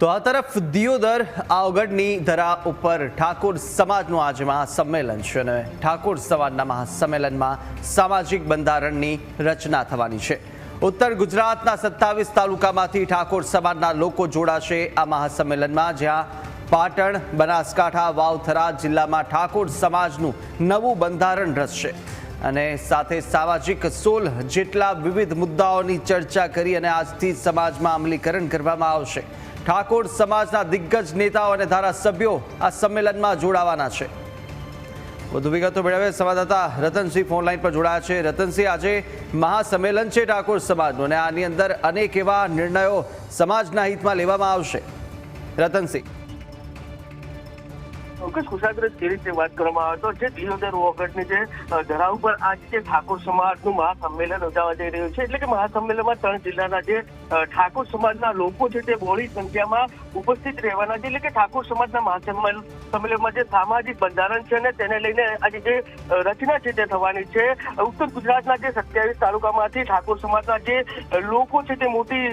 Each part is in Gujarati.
તો આ તરફ દિયોદર આવગઢની ધરા ઉપર ઠાકોર સમાજનું આજે મહાસંમેલન છે અને ઠાકોર સમાજના મહાસંમેલનમાં સામાજિક બંધારણની રચના થવાની છે. ઉત્તર ગુજરાતના સત્તાવીસ તાલુકામાંથી ઠાકોર સમાજના લોકો જોડાશે આ મહાસંમેલનમાં, જ્યાં પાટણ, બનાસકાંઠા, વાવથરા જિલ્લામાં ઠાકોર સમાજનું નવું બંધારણ રચશે. અને સાથે સામાજિક સોલ જેટલા વિવિધ મુદ્દાઓની ચર્ચા કરી અને આજથી સમાજમાં અમલીકરણ કરવામાં આવશે. ઠાકોર સમાજના દિગ્ગજ નેતાઓ અને ધારાસભ્યો આ સંમેલનમાં જોડાવાના છે. વધુ વિગતો મેળવે સંવાદદાતા રતનસિંહ ફોનલાઈન પર જોડાયા છે. રતનસિંહ, આજે મહાસંમેલન છે ઠાકોર સમાજનું અને આની અંદર અનેક એવા નિર્ણયો સમાજના હિતમાં લેવામાં આવશે. રતનસિંહ. ચોક્કસ કુશાગ્રસ્ત જે રીતે વાત કરવામાં આવે તો જે દિયોદર વોકટની જે ધરા ઉપર આજે ઠાકોર સમાજનું મહાસંમેલન યોજાવા જઈ રહ્યું છે, એટલે કે મહાસંમેલનમાં ત્રણ જિલ્લાના જે ઠાકોર સમાજના લોકો છે તે બહોળી સંખ્યામાં ઉપસ્થિત રહેવાના છે, એટલે કે ઠાકોર સમાજના મહાસંમેલન સંમેલનમાં જે સામાજિક બંધારણ છે ને તેને લઈને આજે જે રચના છે તે થવાની છે. ઉત્તર ગુજરાતના જે સત્યાવીસ તાલુકામાંથી ઠાકોર સમાજના જે લોકો છે તે મોટી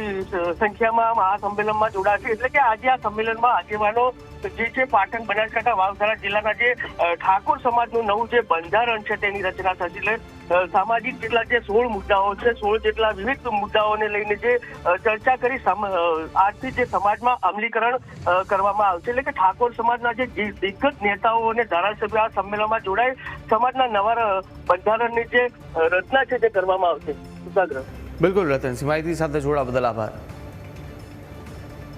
સંખ્યામાં મહાસંમેલનમાં જોડાશે એટલે કે આજે આ સંમેલનમાં આગેવાનો જે છે પાટણ બનાસકાંઠા વાવસારા જિલ્લાના જે ઠાકોર સમાજનું નવું જે બંધારણ છે તેની રચના થશે એટલે સામાજિક જેટલા જે સોળ મુદ્દાઓ છે, સોળ જેટલા વિવિધ મુદ્દાઓને લઈને જે ચર્ચા કરી આજથી જે સમાજમાં અમલીકરણ કરવામાં આવશે. એટલે કે ઠાકોર સમાજના જે દિગ્ગજ નેતાઓ અને ધારાસભ્યો આ સંમેલનમાં જોડાય, સમાજના નવા બંધારણની જે રચના છે તે કરવામાં આવશે. બિલકુલ, રતનસિંહ. માહિતી સાથે જોડા બદલ આભાર.